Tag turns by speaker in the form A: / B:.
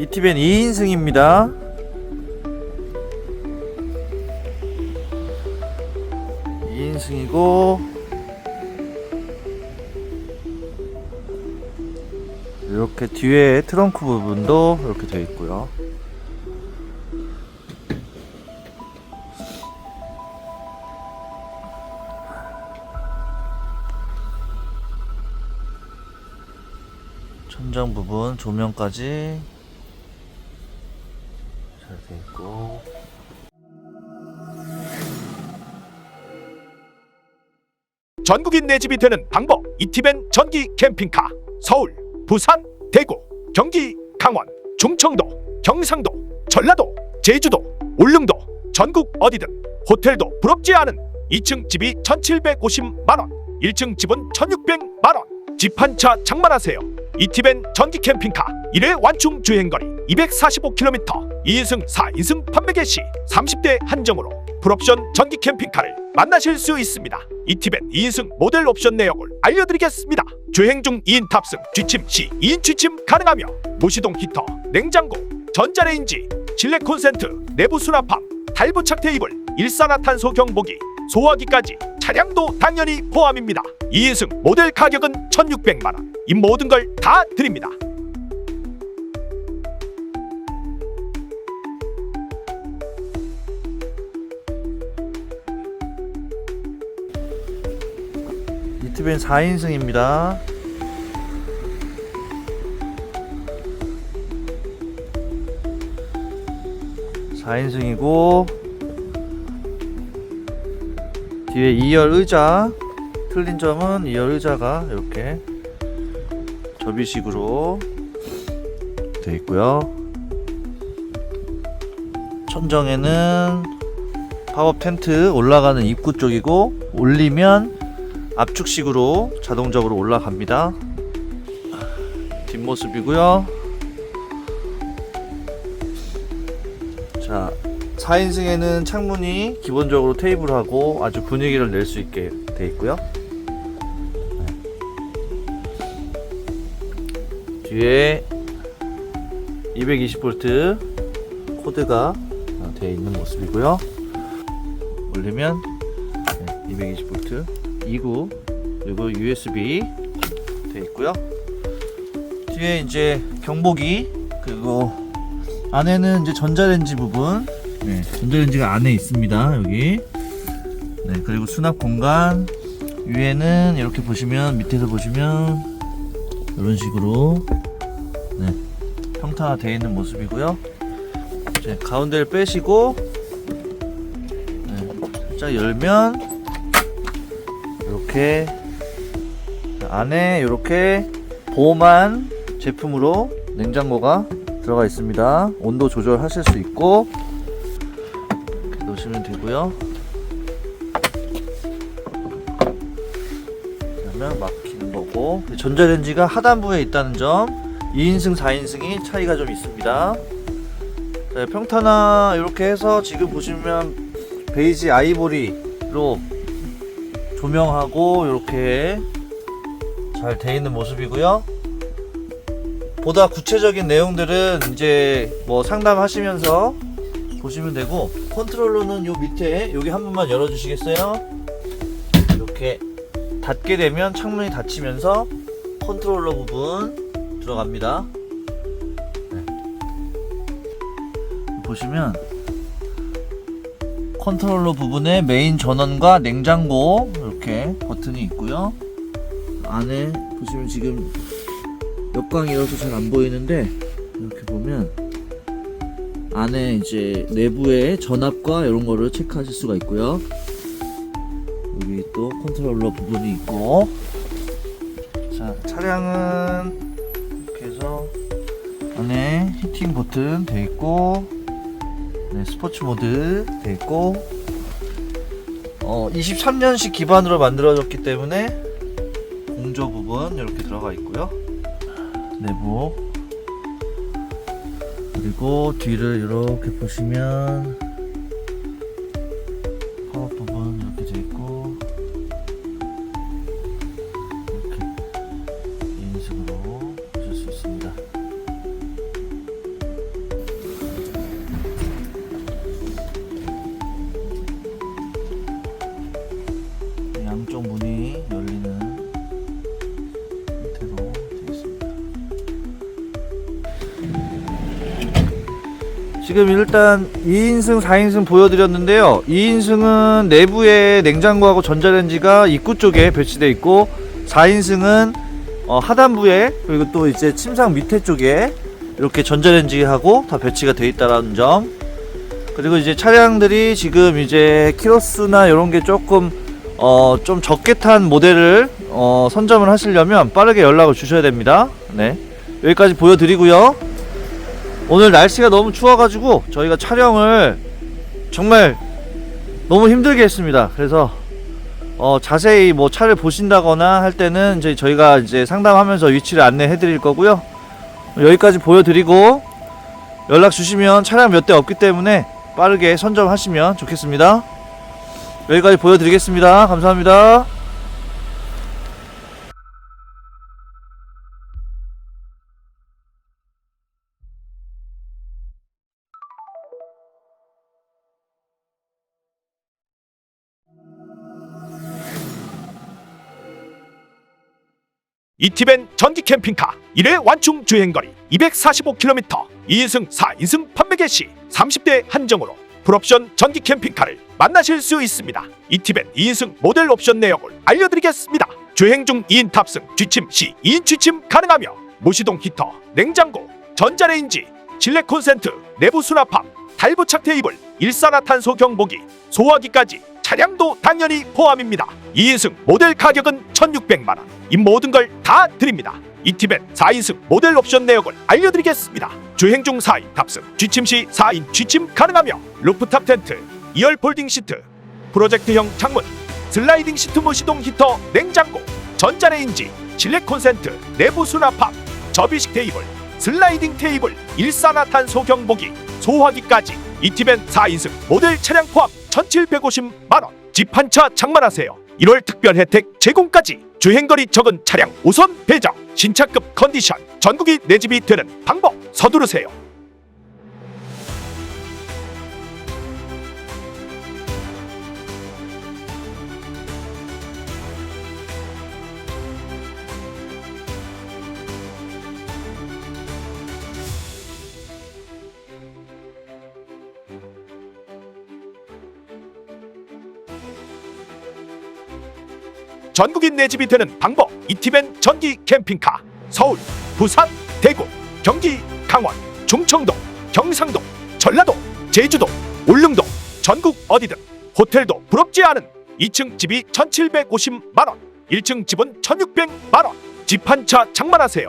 A: 이티벤 2인승입니다. 이인승이고 이렇게 뒤에 트렁크 부분도 이렇게 되어 있고요. 천장 부분 조명까지 잘 되어 있고
B: 전국인 내 집이 되는 방법 이티벤 전기 캠핑카 서울, 부산, 대구, 경기, 강원, 충청도, 경상도, 전라도, 제주도, 울릉도 전국 어디든 호텔도 부럽지 않은 2층 집이 1,750만 원, 1층 집은 1,600만 원. 집 한 차 장만하세요. 이티벤 전기 캠핑카 1회 완충 주행거리 245km 2인승 4인승 판매 개시 30대 한정으로 풀옵션 전기 캠핑카를 만나실 수 있습니다. 이티벤 2인승 모델 옵션 내역을 알려드리겠습니다. 주행 중 2인 탑승, 취침 시 2인 취침 가능하며 무시동 히터, 냉장고, 전자레인지, 실내 콘센트, 내부 수납함, 탈부착 테이블, 일산화탄소 경보기, 소화기까지 차량도 당연히 포함입니다. 2인승 모델 가격은 1,600만 원. 이 모든 걸 다 드립니다.
A: 이티벤 4인승입니다. 사인승이고 뒤에 2열 의자 틀린 점은 2열 의자가 이렇게 접이식으로 되어 있고요. 천정에는 팝업 텐트 올라가는 입구 쪽이고 올리면 압축식으로 자동적으로 올라갑니다. 뒷모습이고요. 자, 4인승에는 창문이 기본적으로 테이블하고 아주 분위기를 낼 수 있게 돼 있고요. 네. 뒤에 220V 코드가 되어 있는 모습이고요. 올리면 네, 220V 2구 그리고 USB 되어 있고요. 뒤에 이제 경보기 그리고 안에는 이제 전자레인지 부분 네, 전자레인지가 안에 있습니다. 여기 네 그리고 수납 공간 위에는 이렇게 보시면 밑에서 보시면 이런 식으로 네 평탄화 되어 있는 모습이고요. 이제 가운데를 빼시고 네, 살짝 열면 이렇게 안에 이렇게 보호만 제품으로 냉장고가 들어가 있습니다. 온도 조절하실 수 있고 되고요. 그러면 막히는 거고 전자레인지가 하단부에 있다는 점 2인승 4인승이 차이가 좀 있습니다. 네, 평탄화 이렇게 해서 지금 보시면 베이지 아이보리로 조명하고 이렇게 잘 돼 있는 모습이고요. 보다 구체적인 내용들은 이제 뭐 상담하시면서 보시면 되고 컨트롤러는 요 밑에 여기 한 번만 열어 주시겠어요? 이렇게 닫게 되면 창문이 닫히면서 컨트롤러 부분 들어갑니다. 네. 보시면 컨트롤러 부분에 메인 전원과 냉장고 이렇게 버튼이 있고요. 안에 보시면 지금 역광이라서 잘 안 보이는데 이렇게 보면 안에 이제 내부에 전압과 이런 거를 체크하실 수가 있고요. 여기 또 컨트롤러 부분이 있고 자 차량은 이렇게 해서 안에 히팅 버튼 돼 있고 네, 스포츠 모드 돼 있고 어 23년식 기반으로 만들어졌기 때문에 공조 부분 이렇게 들어가 있고요. 내부 그리고 뒤를 이렇게 보시면 파워 부분 이렇게 돼 있고 이렇게 인식으로 보실 수 있습니다. 지금 일단 2인승, 4인승 보여드렸는데요. 2인승은 내부에 냉장고하고 전자레인지가 입구 쪽에 배치되어 있고 4인승은 어, 하단부에 그리고 또 이제 침상 밑에 쪽에 이렇게 전자레인지하고 다 배치가 되어 있다는 점. 그리고 이제 차량들이 지금 이제 키로수나 이런 게 조금 어, 좀 적게 탄 모델을 어, 선점을 하시려면 빠르게 연락을 주셔야 됩니다. 네. 여기까지 보여드리고요. 오늘 날씨가 너무 추워가지고 저희가 촬영을 정말 너무 힘들게 했습니다. 그래서 어, 자세히 뭐 차를 보신다거나 할 때는 이제 저희가 이제 상담하면서 위치를 안내해 드릴 거고요. 여기까지 보여드리고 연락 주시면 차량 몇 대 없기 때문에 빠르게 선점하시면 좋겠습니다. 여기까지 보여드리겠습니다. 감사합니다.
B: 이티벤 전기 캠핑카 1회 완충 주행거리 245km 2인승 4인승 판매 개시 30대 한정으로 풀옵션 전기 캠핑카를 만나실 수 있습니다. 이티벤 2인승 모델 옵션 내용을 알려드리겠습니다. 주행 중 2인 탑승 취침 시 2인 취침 가능하며 무시동 히터, 냉장고, 전자레인지, 실내 콘센트, 내부 수납함, 탈부착 테이블, 일산화탄소 경보기, 소화기까지 차량도 당연히 포함입니다. 2인승 모델 가격은 1,600만 원. 이 모든 걸 다 드립니다. 이티벤 4인승 모델 옵션 내역을 알려드리겠습니다. 주행 중 4인 탑승, 취침 시 4인 취침 가능하며 루프탑 텐트, 2열 폴딩 시트, 프로젝트형 창문, 슬라이딩 시트 무시동 히터, 냉장고, 전자레인지, 실내 콘센트, 내부 수납함, 접이식 테이블, 슬라이딩 테이블, 일산화탄소 경보기, 소화기까지 이티벤 4인승 모델 차량 포함 1,750만 원. 집 한 차 장만하세요. 1월 특별 혜택 제공까지 주행거리 적은 차량 우선 배정 신차급 컨디션 전국이 내 집이 되는 방법 서두르세요. 전국인 내 집이 되는 방법 이티벤 전기 캠핑카 서울, 부산, 대구, 경기, 강원, 충청도, 경상도, 전라도, 제주도, 울릉도 전국 어디든 호텔도 부럽지 않은 2층 집이 1,750만 원, 1층 집은 1,600만 원. 집 한 차 장만하세요.